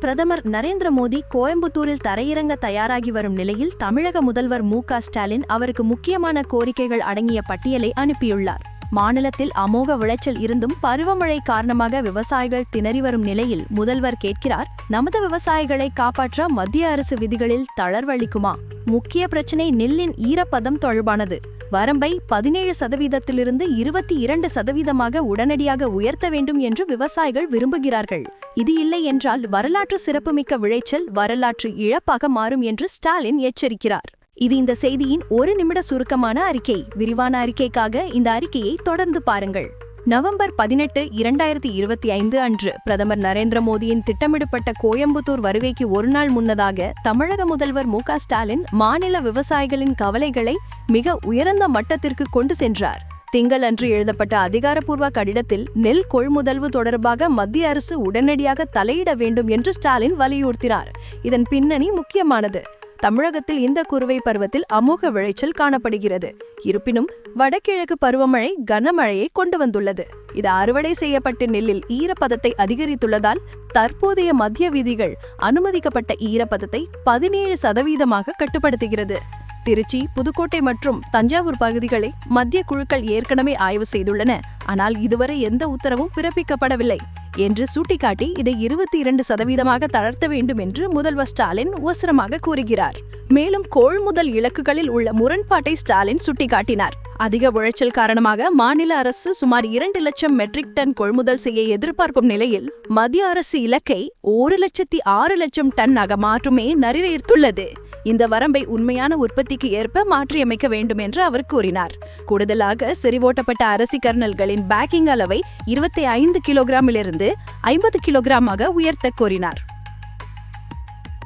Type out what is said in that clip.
பிரதமர் நரேந்திர மோடி கோயம்புத்தூரில் தரையிறங்க தயாராகி வரும் நிலையில் தமிழக முதல்வர் மு க ஸ்டாலின் அவருக்கு முக்கியமான கோரிக்கைகள் அடங்கிய பட்டியலை அனுப்பியுள்ளார். மாநிலத்தில் அமோக விளைச்சல் இருந்தும் பருவமழை காரணமாக விவசாயிகள் திணறி வரும் நிலையில் முதல்வர் கேட்கிறார் நமது விவசாயிகளை காப்பாற்ற மத்திய அரசு விதிகளில் தளர்வளிக்குமா? முக்கிய பிரச்சினை நெல்லின் ஈரப்பதம் தொடர்பானது. வரம்பை பதினேழு சதவீதத்திலிருந்து இருபத்தி இரண்டு சதவீதமாக உடனடியாக உயர்த்த வேண்டும் என்று விவசாயிகள் விரும்புகிறார்கள். இது இல்லை என்றால் வரலாற்று சிறப்புமிக்க விளைச்சல் வரலாற்று இழப்பாக மாறும் என்று ஸ்டாலின் எச்சரிக்கிறார். இது இந்த செய்தியின் ஒரு நிமிட சுருக்கமான அறிக்கை. விரிவான அறிக்கைக்காக இந்த அறிக்கையை தொடர்ந்து பாருங்கள். நவம்பர் பதினெட்டு இரண்டாயிரத்தி இருபத்தி ஐந்து அன்று பிரதமர் நரேந்திர மோடியின் திட்டமிடப்பட்ட கோயம்புத்தூர் வருகைக்கு ஒரு நாள் முன்னதாக தமிழக முதல்வர் மு க ஸ்டாலின் மாநில விவசாயிகளின் கவலைகளை மிக உயர்ந்த மட்டத்திற்கு கொண்டு சென்றார். திங்கள் அன்று எழுதப்பட்ட அதிகாரப்பூர்வ கடிதத்தில் நெல் கொள்முதல்வு தொடர்பாக மத்திய அரசு உடனடியாக தலையிட வேண்டும் என்று ஸ்டாலின் வலியுறுத்தினார். இதன் பின்னணி முக்கியமானது. தமிழகத்தில் இந்த குறுவை பருவத்தில் அமோக விளைச்சல் காணப்படுகிறது. இருப்பினும் வடகிழக்கு பருவமழை கனமழையை கொண்டு வந்துள்ளது. இது அறுவடை செய்யப்பட்ட நெல்லில் ஈரப்பதத்தை அதிகரித்துள்ளதால் தற்போதைய மத்திய விதிகள் அனுமதிக்கப்பட்ட ஈரப்பதத்தை பதினேழு சதவீதமாக கட்டுப்படுத்துகிறது. திருச்சி புதுக்கோட்டை மற்றும் தஞ்சாவூர் பகுதிகளை மத்திய குழுக்கள் ஏற்கனவே ஆய்வு செய்துள்ளன. ஆனால் இதுவரை எந்த உத்தரவும் பிறப்பிக்கப்படவில்லை. என்று சுட்டிக்காட்டி இதை இருபத்தி இரண்டு சதவீதமாக தளர்த்த வேண்டும் என்று முதல்வர் ஸ்டாலின் அவசரமாக கூறுகிறார். மேலும் கொள்முதல் இலக்குகளில் உள்ள முரண்பாட்டை ஸ்டாலின் சுட்டிக்காட்டினார். அதிக உழைச்சல் காரணமாக மாநில அரசு சுமார் இரண்டு லட்சம் மெட்ரிக் டன் கொள்முதல் செய்ய எதிர்பார்க்கும் நிலையில் மத்திய அரசு இலக்கை ஒரு லட்சத்தி ஆறு லட்சம் டன் ஆக மாற்றுமே நிறைவேற்றுள்ளது இந்த வரம்பை உண்மையான உற்பத்திக்கு ஏற்ப மாற்றியமைக்க வேண்டும் என்று அவர் கூறினார். கூடுதலாக செறிவோட்டப்பட்ட அரசி கர்னல்களின் பேக்கிங் அளவை இருபத்தி ஐந்து கிலோகிராமிலிருந்து ஐம்பது கிலோகிராமாக உயர்த்த கோரினார்.